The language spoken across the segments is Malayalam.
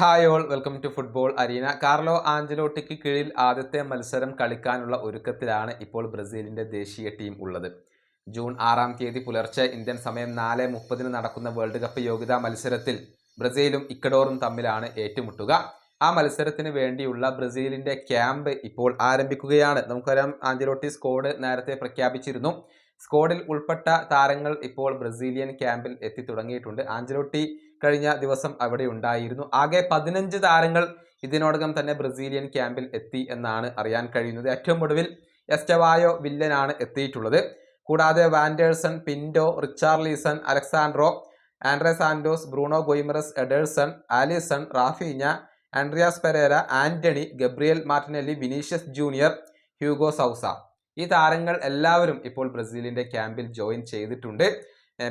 Hi all welcome to football arena. Carlo ആഞ്ചലോട്ടിക്ക് കീഴിൽ ആദ്യത്തെ മത്സരം കളിക്കാനുള്ള ഒരുക്കത്തിലാണ് ഇപ്പോൾ ബ്രസീലിന്റെ ദേശീയ ടീം ഉള്ളത്. ജൂൺ ആറാം തീയതി പുലർച്ചെ ഇന്ത്യൻ സമയം നാല് മുപ്പതിന് നടക്കുന്ന വേൾഡ് കപ്പ് യോഗ്യതാ മത്സരത്തിൽ ബ്രസീലും ഇക്കഡോറും തമ്മിലാണ് ഏറ്റുമുട്ടുക. ആ മത്സരത്തിന് വേണ്ടിയുള്ള ബ്രസീലിന്റെ ക്യാമ്പ് ഇപ്പോൾ ആരംഭിക്കുകയാണ്. നമുക്കറിയാം ആഞ്ചലോട്ടി സ്കോഡ് നേരത്തെ പ്രഖ്യാപിച്ചിരുന്നു. സ്കോഡിൽ ഉൾപ്പെട്ട താരങ്ങൾ ഇപ്പോൾ ബ്രസീലിയൻ ക്യാമ്പിൽ എത്തി തുടങ്ങിയിട്ടുണ്ട്. ആഞ്ചലോട്ടി കഴിഞ്ഞ ദിവസം അവിടെ ഉണ്ടായിരുന്നു. ആകെ പതിനഞ്ച് താരങ്ങൾ ഇതിനോടകം തന്നെ ബ്രസീലിയൻ ക്യാമ്പിൽ എത്തി എന്നാണ് അറിയാൻ കഴിയുന്നത്. ഏറ്റവും ഒടുവിൽ എസ്റ്റവായോ വില്ലനാണ് എത്തിയിട്ടുള്ളത്. കൂടാതെ Wanderson പിൻഡോ Richarlison Alexsandro Andrey Santos Bruno Guimaraes Ederson Alisson Raphinha Andreas Pereira Antony Gabriel Martinelli Vinicius Junior Hugo Souza. ഈ താരങ്ങൾ എല്ലാവരും ഇപ്പോൾ ബ്രസീലിന്റെ ക്യാമ്പിൽ ജോയിൻ ചെയ്തിട്ടുണ്ട്.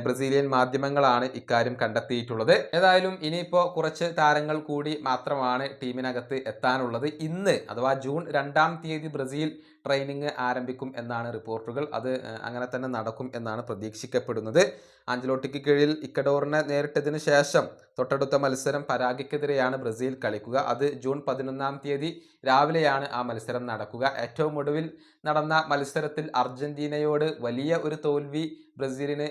ബ്രസീലിയൻ മാധ്യമങ്ങളാണ് ഇക്കാര്യം കണ്ടെത്തിയിട്ടുള്ളത്. ഏതായാലും ഇനിയിപ്പോൾ കുറച്ച് താരങ്ങൾ കൂടി മാത്രമാണ് ടീമിനകത്ത് എത്താനുള്ളത്. ഇന്ന് അഥവാ ജൂൺ രണ്ടാം തീയതി ബ്രസീൽ ട്രെയിനിങ് ആരംഭിക്കും എന്നാണ് റിപ്പോർട്ടുകൾ. അത് അങ്ങനെ തന്നെ നടക്കും എന്നാണ് പ്രതീക്ഷിക്കപ്പെടുന്നത്. ആഞ്ചലോട്ടിക്ക് കീഴിൽ ഇക്കഡോറിനെ നേരിട്ടതിന് ശേഷം തൊട്ടടുത്ത മത്സരം പരാഗിക്കെതിരെയാണ് ബ്രസീൽ കളിക്കുക. അത് ജൂൺ പതിനൊന്നാം തീയതി രാവിലെയാണ് ആ മത്സരം നടക്കുക. ഏറ്റവും ഒടുവിൽ നടന്ന മത്സരത്തിൽ അർജന്റീനയോട് വലിയ ഒരു തോൽവി ബ്രസീലിന്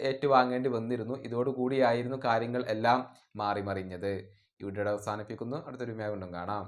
ഏറ്റുവാങ്ങേണ്ടി വന്നിരുന്നു. ഇതോടുകൂടിയായിരുന്നു കാര്യങ്ങൾ എല്ലാം മാറിമറിഞ്ഞത്. ഇവിടെ അവസാനിപ്പിക്കുന്നു. അടുത്തൊരു വീണ്ടും കാണാം.